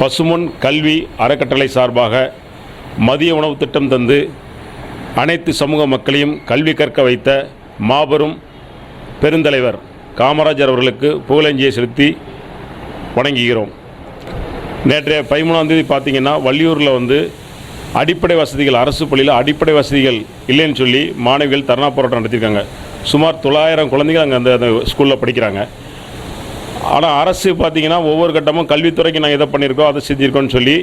பசுமொன் கல்வி அறக்கட்டளை சார்பாக மதிய உணவு திட்டம் தந்து அனைத்து சமூக மக்களையும் கல்வி கற்க வைத்த மாபெரும் பெருந்தலைவர் காமராஜர் அவர்களுக்கு புகழஞ்சியை செலுத்தி வணங்குகிறோம். நேற்றைய பதிமூணாம் தேதி பார்த்தீங்கன்னா வள்ளியூரில் வந்து அடிப்படை வசதிகள் அரசு பள்ளியில் அடிப்படை வசதிகள் இல்லைன்னு சொல்லி மாணவிகள் தர்ணா போராட்டம் நடத்தியிருக்காங்க. சுமார் தொள்ளாயிரம் குழந்தைகள் அங்கே அந்த அந்த ஸ்கூலில் படிக்கிறாங்க. ஆனால் அரசு பார்த்தீங்கன்னா ஒவ்வொரு கட்டமும் கல்வித்துறைக்கு நாங்கள் எதை பண்ணியிருக்கோம் அதை செஞ்சுருக்கோம்னு சொல்லி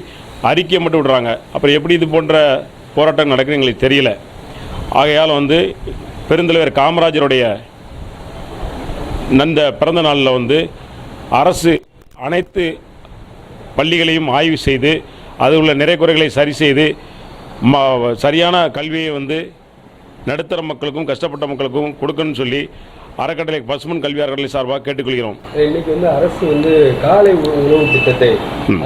அறிக்கையை மட்டும் விடுறாங்க. அப்புறம் எப்படி இது போன்ற போராட்டம் நடக்குது எங்களுக்கு தெரியல. ஆகையால் வந்து பெருந்தலைவர் காமராஜருடைய நந்த பிறந்த நாளில் வந்து அரசு அனைத்து பள்ளிகளையும் ஆய்வு செய்து அது உள்ள நிறை குறைகளை சரி செய்து ம சரியான கல்வியை வந்து நடுத்தர மக்களுக்கும் கஷ்டப்பட்ட மக்களுக்கும் கொடுக்கணும்னு சொல்லி அறக்கட்டளை பசுமன் கல்வி அறக்கட்டளை சார்பாக கேட்டுக்கொள்கிறோம். இன்னைக்கு வந்து அரசு வந்து காலை உணவு திட்டத்தை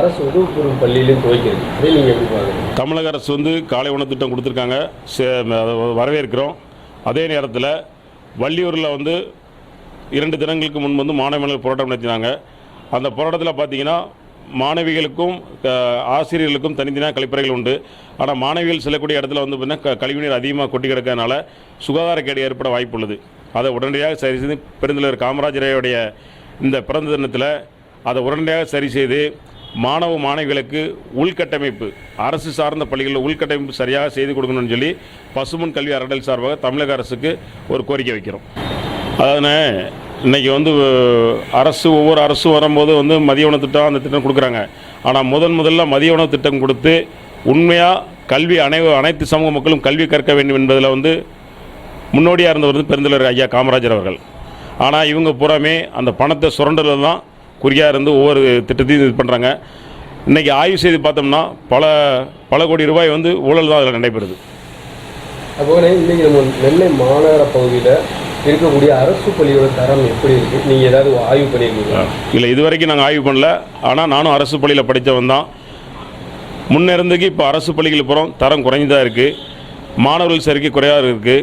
அரசு உதவுபூர்வ பள்ளியிலும் துவக்கிறது. தமிழக அரசு வந்து காலை உணவு திட்டம் கொடுத்துருக்காங்க. வரவேற்கிறோம். அதே நேரத்தில் வள்ளியூரில் வந்து இரண்டு தினங்களுக்கு முன் வந்து மாணவர்கள் போராட்டம் நடத்தினாங்க. அந்த போராட்டத்தில் பார்த்தீங்கன்னா மாணவிகளுக்கும் ஆசிரியர்களுக்கும் தனித்தனியாக கழிப்பறைகள் உண்டு. ஆனால் மாணவிகள் செல்லக்கூடிய இடத்துல வந்து பார்த்தீங்கன்னா கழிவுநீர் அதிகமாக கொட்டி கிடக்கறதுனால சுகாதாரக்கேடு ஏற்பட வாய்ப்புள்ளது. அதை உடனடியாக சரி செய்து பெருந்தலைவர் காமராஜரையுடைய இந்த பிறந்த தினத்தில் அதை உடனடியாக சரி செய்து மாணவ மாணவிகளுக்கு உள்கட்டமைப்பு அரசு சார்ந்த பள்ளிகளில் உள்கட்டமைப்பு சரியாக செய்து கொடுக்கணும்னு சொல்லி பசுமன் கல்வி அறடல் சார்பாக தமிழக அரசுக்கு ஒரு கோரிக்கை வைக்கிறோம். அதாவதுண்ணே இன்னைக்கு வந்து அரசு ஒவ்வொரு அரசும் வரும்போது வந்து மதிய உணவு திட்டம் அந்த திட்டம் கொடுக்குறாங்க. ஆனால் முதன் முதல்ல மதிய உணவு திட்டம் கொடுத்து உண்மையாக கல்வி அனை அனைத்து சமூக மக்களும் கல்வி கற்க வேண்டும் என்பதில் வந்து முன்னோடியாக இருந்தவர் வந்து பெருந்தலைவர் ஐயா காமராஜர் அவர்கள். ஆனால் இவங்க பூராமே அந்த பணத்தை சுரண்டலில் தான் குறியாக இருந்து ஒவ்வொரு திட்டத்தையும் இது பண்ணுறாங்க இன்றைக்கி ஆய்வு செய்து பார்த்தோம்னா பல பல கோடி ரூபாய் வந்து ஊழல் தான் அதில் நடைபெறுது. அப்போது இன்னைக்கு நம்ம நெல்லை மாநகர பகுதியில் இருக்கக்கூடிய அரசு பள்ளியோட தரம் எப்படி இருக்கு? நீங்க ஏதாவது ஆய்வு பண்ணியிருக்கீங்களா இல்லை இது வரைக்கும் நாங்கள் ஆய்வு பண்ணல. ஆனால் நானும் அரசு பள்ளியில் படித்தவன் தான். முன்ன இருந்துக்கு இப்போ அரசு பள்ளிகள் போகிறோம் தரம் குறைஞ்சதாக இருக்குது மாணவர்கள் சேர்க்கை குறையாக இருக்குது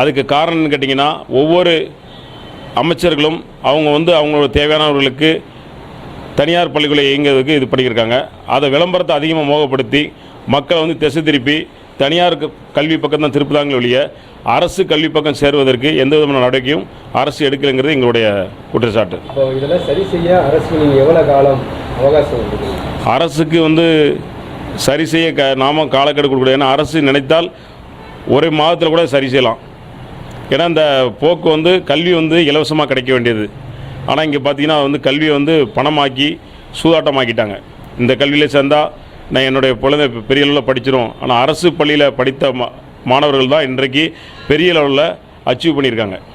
அதுக்கு காரணம்னு கேட்டிங்கன்னா ஒவ்வொரு அமைச்சர்களும் அவங்க வந்து அவங்களோட தேவையானவர்களுக்கு தனியார் பள்ளிகளை இயங்குவதற்கு இது பண்ணியிருக்காங்க. அதை விளம்பரத்தை அதிகமாக மோகப்படுத்தி மக்களை வந்து திசை திருப்பி தனியார் கல்வி பக்கம் தான் திருப்புதாங்களே ஒழிய அரசு கல்வி பக்கம் சேருவதற்கு எந்த விதமான நடவடிக்கையும் அரசு எடுக்கலைங்கிறது எங்களுடைய குற்றச்சாட்டு. இதெல்லாம் சரி செய்ய அரசு நீங்க எவ்வளவு காலம் அவகாசம் அரசுக்கு வந்து சரி செய்ய க நாம காலக்கெடு கொடுக்கணும் ஏன்னா அரசு நினைத்தால் ஒரு மாதத்தில் கூட சரி செய்யலாம். ஏன்னா இந்த போக்கு வந்து கல்வி வந்து இலவசமாக கிடைக்க வேண்டியது. ஆனால் இங்கே பார்த்தீங்கன்னா வந்து கல்வியை வந்து பணமாக்கி சூதாட்டமாக்கிட்டாங்க. இந்த கல்வியில் சேர்ந்தால் நான் என்னுடைய குழந்தை பெரிய அளவில் படிச்சிரும் ஆனால் அரசு பள்ளியில் படித்த மாணவர்கள் தான் இன்றைக்கு பெரிய லெவலில் அச்சீவ் பண்ணியிருக்காங்க.